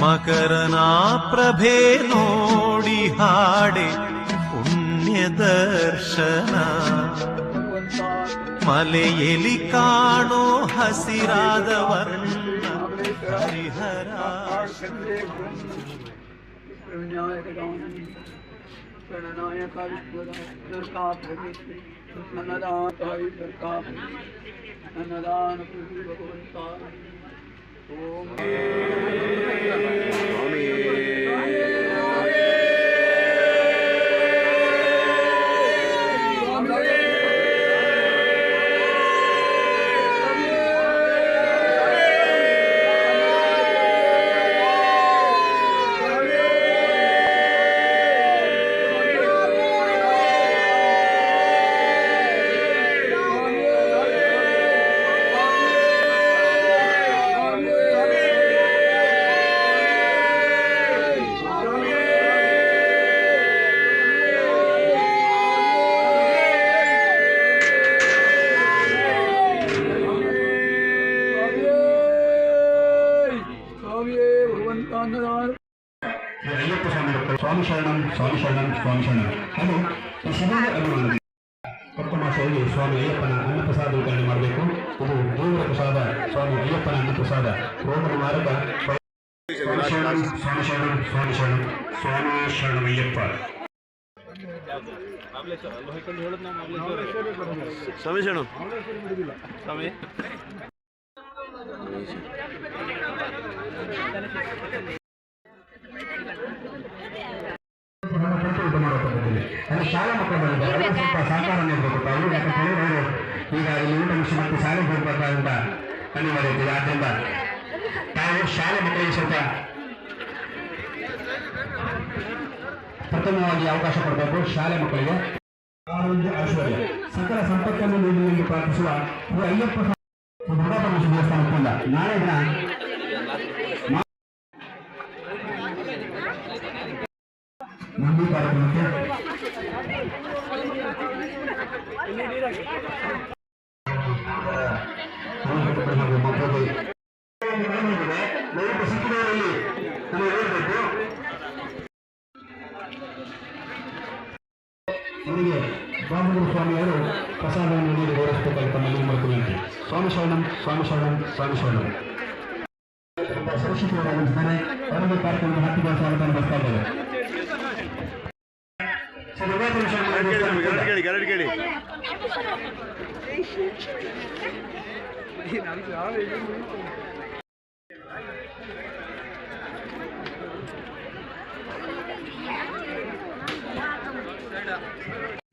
ಮಕರನಾ ಪ್ರಭೆ ನೋಡಿ ಹಾಡೆ ಪುಣ್ಯ ದರ್ಶನ ಮಲೆಯಲ್ಲಿ ಕಾಣೋ ಹಸಿರಾದ ವರ್ಣ ಹರಿಹರ ಅನ್ನದಾನ ಭಗವಂತ ஓம் ಶ್ರೀ ಅಯ್ಯಪ್ಪ ಸ್ವಾಮಿ ಸ್ವಾಮಿ ಶರಣಂ ಸ್ವಾಮಿ ಶರಣಂ ಸ್ವಾಮಿ ಶರಣಂ. ಅದು ಈ ಸಭೆಯ ಅಭಿಮಾನಿ ಕೊಟ್ಟ ಮಾಸದಲ್ಲಿ ಸ್ವಾಮಿ ಅಯ್ಯಪ್ಪನ ಅನ್ನಪ್ರಸಾದ ವಿತರಣೆ ಮಾಡಬೇಕು. ಇದು ದೇವರ ಪ್ರಸಾದ ಸ್ವಾಮಿ ಅಯ್ಯಪ್ಪನ ಅನ್ನಪ್ರಸಾದ. ಪ್ರಸಾದ ನಿವಾರಕ ಸ್ವಾಮಿ ಶರಣಂ ಸ್ವಾಮಿ ಶರಣಂ ಸ್ವಾಮಿ ಶರಣಂ ಸ್ವಾಮಿ ಶರಣಮಯ್ಯಪ್ಪ ಸ್ವಾಮಿ ಶರಣು. ಸ್ವಾಮಿ. ಮಾಡುವ ಶಾಲಾ ಮಕ್ಕಳು ಬಂದಿದ್ದಾರೆ. ಸ್ವಲ್ಪ ಸಹಕಾರ ನೀಡಬೇಕು ಅವರು ಯಾಕಂತೇಳಿ ಅವರು ಈಗ ಇಲ್ಲಿ ಊಟ ಮುಗಿಸಿ ಮತ್ತೆ ಶಾಲೆಗೆ ಹೋಗಬೇಕಾದಂತ ಅನಿವಾರ್ಯ ಇದೆ. ಆದ್ದರಿಂದ ತಾವು ಶಾಲೆ ಮಕ್ಕಳಿಗೆ ಸ್ವಲ್ಪ ಪ್ರಥಮವಾಗಿ ಅವಕಾಶ ಕೊಡಬೇಕು ಶಾಲೆ ಮಕ್ಕಳಿಗೆ. ಆರೋಗ್ಯ ಐಶ್ವರ್ಯ. ಸಕಲ ಸಂಪತ್ತನ್ನು ನೀಡಿ ಎಂದು ಪ್ರಾರ್ಥಿಸುವ ಅಯ್ಯಪ್ಪ ದುರ್ಗಾಪರಮೇಶ್ವರ ದೇವಸ್ಥಾನ ಒಪ್ಪಂದ ನಾಳೆ ದಿನ ನಂಬಿ ಕಾರ್ಯಕ್ರಮಕ್ಕೆ ದಯವಿಟ್ಟು ಸಿಕ್ಕಿದವರಲ್ಲಿ ನಮಗೆ ಹೇಳ್ಬೇಕು ಅವರಿಗೆ ಬಾಬುಗುರು ಸ್ವಾಮಿಯವರು ಪ್ರಸಾದವನ್ನು ನೀಡಿ ಗೌರವಿಸಬೇಕಾಗಿ ತಮ್ಮಲ್ಲಿ ಮಾಡ್ತೀನಿ ಸ್ವಾಮಿ ಶರಣಂ ಸ್ವಾಮಿ ಶರಣಂ ಸ್ವಾಮಿ ಶರಣಂ ತುಂಬ ಸುರಕ್ಷಿತವಾಗಿರ್ತಾರೆ ಅವರಿಗೆ ಕಾರ್ಯಕ್ರಮದ ಹತ್ತಿರ ಸ್ವಾಗತ ಬರ್ತಾ ಇದ್ದಾರೆ ಗರಡ್ ಕೇಳಿ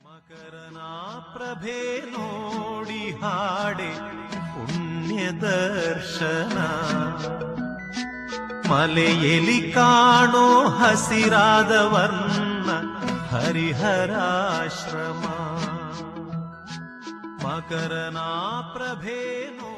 ಮಕರನಾ ಪ್ರಭೆ ನೋಡಿ ಹಾಡೆ ಪುಣ್ಯ ದರ್ಶನ. ಮಲೆಯಲ್ಲಿ ಕಾಣೋ ಹಸಿರಾದ ವರ್ಣ हरिहराश्रमा प्रकरना प्रभेनो